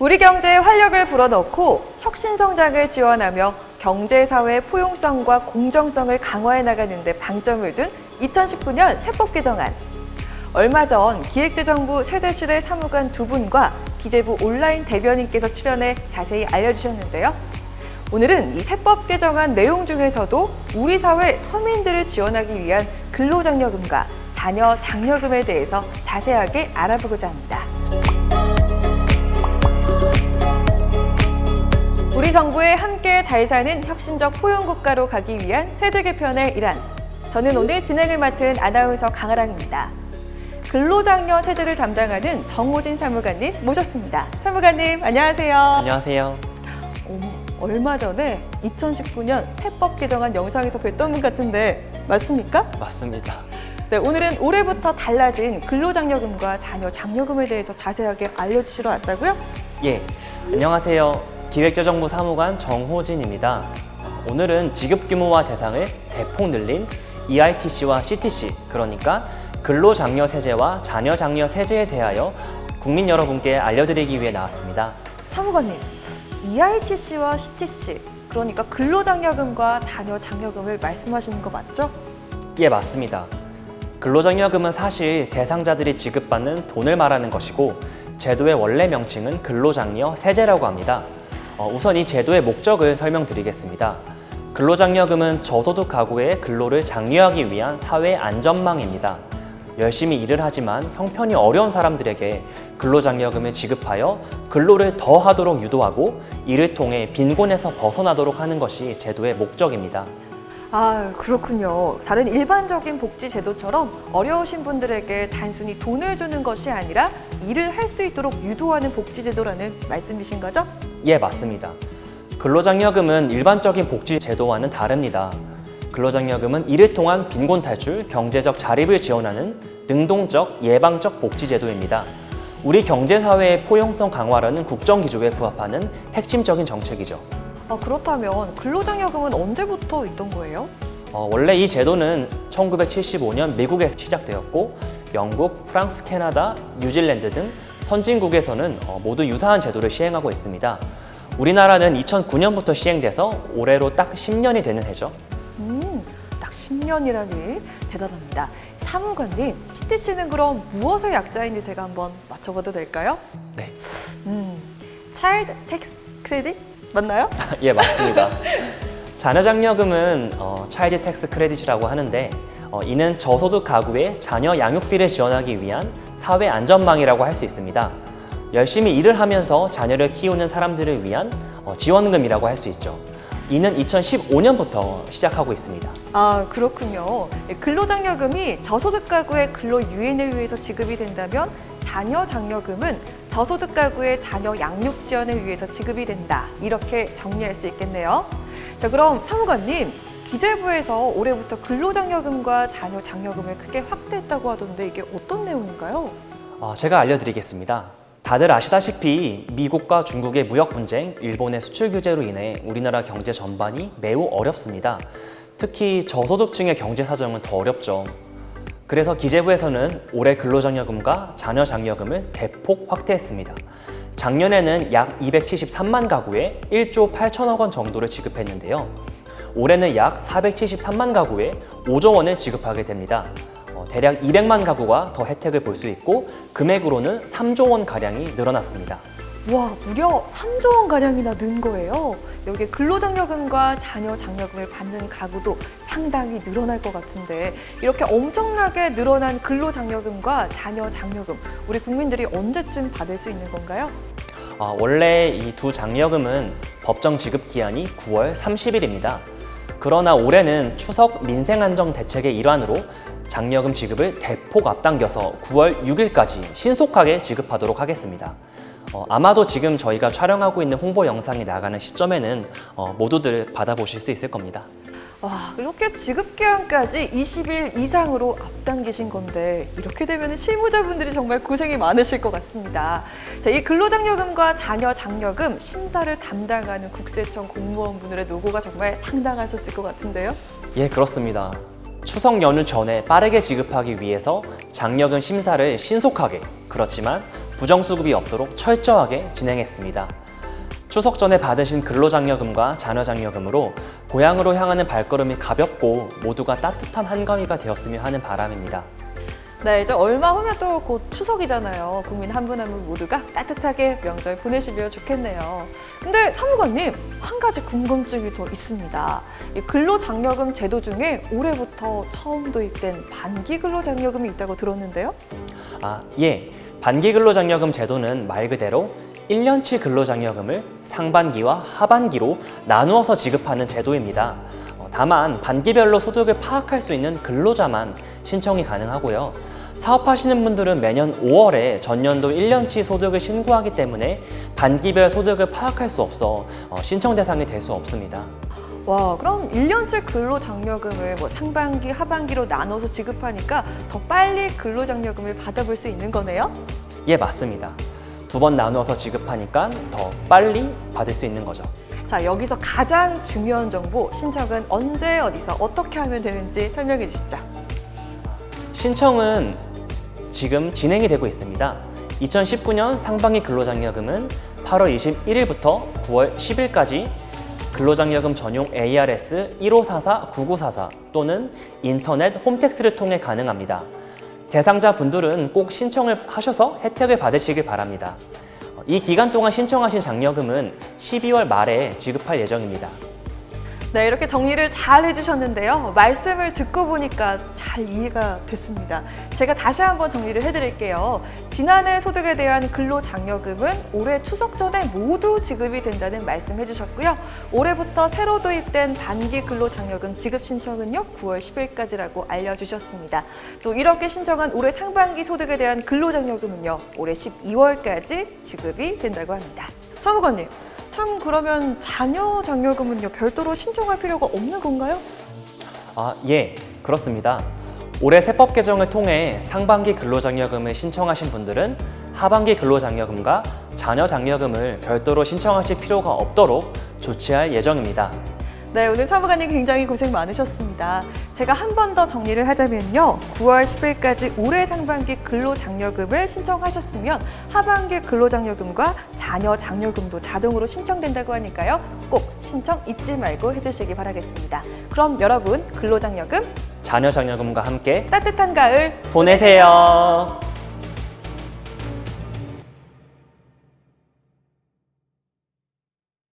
우리 경제에 활력을 불어넣고 혁신 성장을 지원하며 경제 사회의 포용성과 공정성을 강화해 나가는 데 방점을 둔 2019년 세법 개정안. 얼마 전 기획재정부 세제실의 사무관 두 분과 기재부 온라인 대변인께서 출연해 자세히 알려주셨는데요. 오늘은 이 세법 개정안 내용 중에서도 우리 사회 서민들을 지원하기 위한 근로장려금과 자녀 장려금에 대해서 자세하게 알아보고자 합니다. 정부의 함께 잘 사는 혁신적 포용국가로 가기 위한 세제 개편의 일환. 저는 오늘 진행을 맡은 아나운서 강아랑입니다. 근로장려 세제를 담당하는 정호진 사무관님 모셨습니다. 사무관님 안녕하세요. 안녕하세요. 어머, 얼마 전에 2019년 세법 개정안 영상에서 뵀던 분 같은데 맞습니까? 맞습니다. 네, 오늘은 올해부터 달라진 근로장려금과 자녀 장려금에 대해서 자세하게 알려주시러 왔다고요? 예, 안녕하세요. 기획재정부 사무관 정호진입니다. 오늘은 지급 규모와 대상을 대폭 늘린 EITC와 CTC, 그러니까 근로장려 세제와 자녀 장려 세제에 대하여 국민 여러분께 알려드리기 위해 나왔습니다. 사무관님, EITC와 CTC, 그러니까 근로장려금과 자녀 장려금을 말씀하시는 거 맞죠? 예, 맞습니다. 근로장려금은 사실 대상자들이 지급받는 돈을 말하는 것이고 제도의 원래 명칭은 근로장려 세제라고 합니다. 어, 우선 이 제도의 목적을 설명드리겠습니다. 근로장려금은 저소득 가구의 근로를 장려하기 위한 사회 안전망입니다. 열심히 일을 하지만 형편이 어려운 사람들에게 근로장려금을 지급하여 근로를 더 하도록 유도하고 이를 통해 빈곤에서 벗어나도록 하는 것이 제도의 목적입니다. 아, 그렇군요. 다른 일반적인 복지 제도처럼 어려우신 분들에게 단순히 돈을 주는 것이 아니라 일을 할 수 있도록 유도하는 복지 제도라는 말씀이신 거죠? 예, 맞습니다. 근로장려금은 일반적인 복지 제도와는 다릅니다. 근로장려금은 이를 통한 빈곤 탈출, 경제적 자립을 지원하는 능동적, 예방적 복지 제도입니다. 우리 경제사회의 포용성 강화라는 국정기조에 부합하는 핵심적인 정책이죠. 아, 그렇다면 근로장려금은 언제부터 있던 거예요? 어, 원래 이 제도는 1975년 미국에서 시작되었고 영국, 프랑스, 캐나다, 뉴질랜드 등 선진국에서는 어, 모두 유사한 제도를 시행하고 있습니다. 우리나라는 2009년부터 시행돼서 올해로 딱 10년이 되는 해죠. 음, 딱 10년이라니 대단합니다. 사무관님, CTC는 그럼 무엇의 약자인지 제가 한번 맞춰봐도 될까요? 네, 음, 차일드 텍스 크레딧 맞나요? 예 맞습니다. 자녀장려금은 어, 차일드 텍스 크레딧이라고 하는데 어, 이는 저소득 가구의 자녀 양육비를 지원하기 위한 사회 안전망이라고 할 수 있습니다. 열심히 일을 하면서 자녀를 키우는 사람들을 위한 어, 지원금이라고 할 수 있죠. 이는 2015년부터 시작하고 있습니다. 아, 그렇군요. 예, 근로장려금이 저소득 가구의 근로 유인을 위해서 지급이 된다면 자녀 장려금은 저소득 가구의 자녀 양육 지원을 위해서 지급이 된다. 이렇게 정리할 수 있겠네요. 자, 그럼 사무관님, 기재부에서 올해부터 근로장려금과 자녀 장려금을 크게 확대했다고 하던데 이게 어떤 내용인가요? 어, 제가 알려드리겠습니다. 다들 아시다시피 미국과 중국의 무역 분쟁, 일본의 수출 규제로 인해 우리나라 경제 전반이 매우 어렵습니다. 특히 저소득층의 경제 사정은 더 어렵죠. 그래서 기재부에서는 올해 근로장려금과 자녀장려금을 대폭 확대했습니다. 작년에는 약 273만 가구에 1조 8천억 원 정도를 지급했는데요. 올해는 약 473만 가구에 5조 원을 지급하게 됩니다. 어, 대략 200만 가구가 더 혜택을 볼 수 있고 금액으로는 3조 원 가량이 늘어났습니다. 와, 무려 3조 원 가량이나 는 거예요. 여기에 근로장려금과 자녀 장려금을 받는 가구도 상당히 늘어날 것 같은데 이렇게 엄청나게 늘어난 근로장려금과 자녀 장려금 우리 국민들이 언제쯤 받을 수 있는 건가요? 아, 원래 이 두 장려금은 법정 지급 기한이 9월 30일입니다. 그러나 올해는 추석 민생안정 대책의 일환으로 장려금 지급을 대폭 앞당겨서 9월 6일까지 신속하게 지급하도록 하겠습니다. 어, 아마도 지금 저희가 촬영하고 있는 홍보 영상이 나가는 시점에는 어, 모두들 받아보실 수 있을 겁니다. 와, 이렇게 지급 기한까지 20일 이상으로 앞당기신 건데 이렇게 되면 실무자분들이 정말 고생이 많으실 것 같습니다. 자, 이 근로장려금과 자녀 장려금 심사를 담당하는 국세청 공무원분들의 노고가 정말 상당하셨을 것 같은데요. 예, 그렇습니다. 추석 연휴 전에 빠르게 지급하기 위해서 장려금 심사를 신속하게 그렇지만 부정수급이 없도록 철저하게 진행했습니다. 추석 전에 받으신 근로장려금과 자녀장려금으로 고향으로 향하는 발걸음이 가볍고 모두가 따뜻한 한가위가 되었으면 하는 바람입니다. 네, 이제 얼마 후면 또 곧 추석이잖아요. 국민 한 분 한 분 모두가 따뜻하게 명절 보내시면 좋겠네요. 근데 사무관님, 한 가지 궁금증이 더 있습니다. 이 근로장려금 제도 중에 올해부터 처음 도입된 반기 근로장려금이 있다고 들었는데요. 아, 예. 반기 근로장려금 제도는 말 그대로 1년치 근로장려금을 상반기와 하반기로 나누어서 지급하는 제도입니다. 어, 다만 반기별로 소득을 파악할 수 있는 근로자만 신청이 가능하고요. 사업하시는 분들은 매년 5월에 전년도 1년치 소득을 신고하기 때문에 반기별 소득을 파악할 수 없어 어, 신청 대상이 될 수 없습니다. 와, 그럼 1년치 근로장려금을 뭐 상반기, 하반기로 나눠서 지급하니까 더 빨리 근로장려금을 받아볼 수 있는 거네요? 예, 맞습니다. 두 번 나누어서 지급하니까 더 빨리 받을 수 있는 거죠. 자, 여기서 가장 중요한 정보, 신청은 언제, 어디서, 어떻게 하면 되는지 설명해 주시죠. 신청은 지금 진행이 되고 있습니다. 2019년 상반기 근로장려금은 8월 21일부터 9월 10일까지 근로장려금 전용 ARS 1544-9944 또는 인터넷 홈택스를 통해 가능합니다. 대상자 분들은 꼭 신청을 하셔서 혜택을 받으시길 바랍니다. 이 기간 동안 신청하신 장려금은 12월 말에 지급할 예정입니다. 네, 이렇게 정리를 잘 해주셨는데요. 말씀을 듣고 보니까 잘 이해가 됐습니다. 제가 다시 한번 정리를 해드릴게요. 지난해 소득에 대한 근로장려금은 올해 추석 전에 모두 지급이 된다는 말씀 해주셨고요. 올해부터 새로 도입된 단기 근로장려금 지급 신청은요, 9월 10일까지라고 알려주셨습니다. 또 이렇게 신청한 올해 상반기 소득에 대한 근로장려금은요, 올해 12월까지 지급이 된다고 합니다. 사무관님, 참 그러면 자녀 장려금은요 별도로 신청할 필요가 없는 건가요? 아, 예, 그렇습니다. 올해 세법 개정을 통해 상반기 근로장려금을 신청하신 분들은 하반기 근로장려금과 자녀 장려금을 별도로 신청하실 필요가 없도록 조치할 예정입니다. 네, 오늘 사무관님 굉장히 고생 많으셨습니다. 제가 한 번 더 정리를 하자면요. 9월 10일까지 올해 상반기 근로장려금을 신청하셨으면 하반기 근로장려금과 자녀 장려금도 자동으로 신청된다고 하니까요. 꼭 신청 잊지 말고 해주시기 바라겠습니다. 그럼 여러분 근로장려금 자녀 장려금과 함께 따뜻한 가을 보내세요.